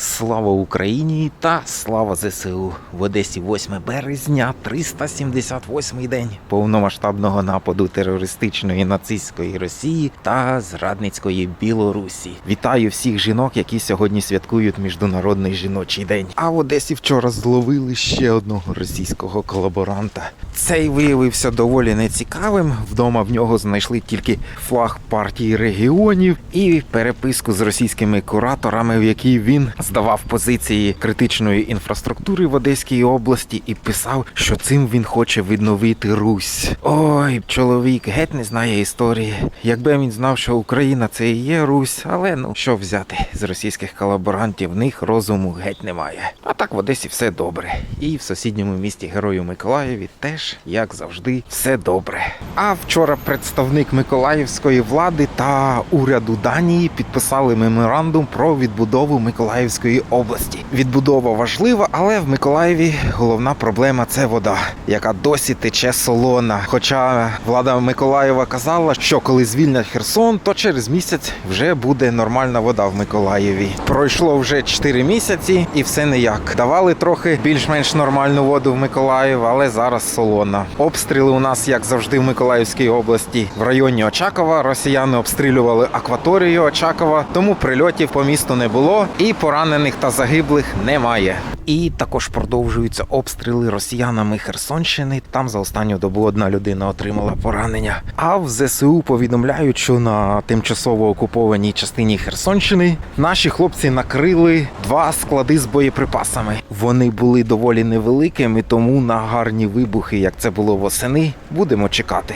Слава Україні та слава ЗСУ в Одесі 8 березня, 378 день повномасштабного нападу терористичної нацистської Росії та зрадницької Білорусі. Вітаю всіх жінок, які сьогодні святкують міжнародний жіночий день. А в Одесі вчора зловили ще одного російського колаборанта. Цей виявився доволі нецікавим. Вдома в нього знайшли тільки флаг партії регіонів і переписку з російськими кураторами, в якій він здавав позиції критичної інфраструктури в Одеській області і писав, що цим він хоче відновити Русь. Ой, чоловік геть не знає історії. Якби він знав, що Україна це і є Русь, але ну що взяти з російських колаборантів, в них розуму геть немає. А так в Одесі все добре. І в сусідньому місті Герою Миколаєві теж, як завжди, все добре. А вчора представник Миколаївської влади та уряду Данії підписали меморандум про відбудову Миколаївської області. Відбудова важлива, але в Миколаєві головна проблема це вода, яка досі тече солона. Хоча влада Миколаєва казала, що коли звільнять Херсон, то через місяць вже буде нормальна вода в Миколаєві. Пройшло вже 4 місяці і все ніяк. Давали трохи більш-менш нормальну воду в Миколаїв, але зараз солона. Обстріли у нас, як завжди, в Миколаївській області в районі Очакова. Росіяни обстрілювали акваторію Очакова, тому прильотів по місту не було, і поранених та загиблих немає. І також продовжуються обстріли росіянами Херсонщини. Там за останню добу одна людина отримала поранення. А в ЗСУ повідомляють, що на тимчасово окупованій частині Херсонщини наші хлопці накрили два склади з боєприпасами. Вони були доволі невеликими, тому на гарні вибухи, як це було восени, будемо чекати.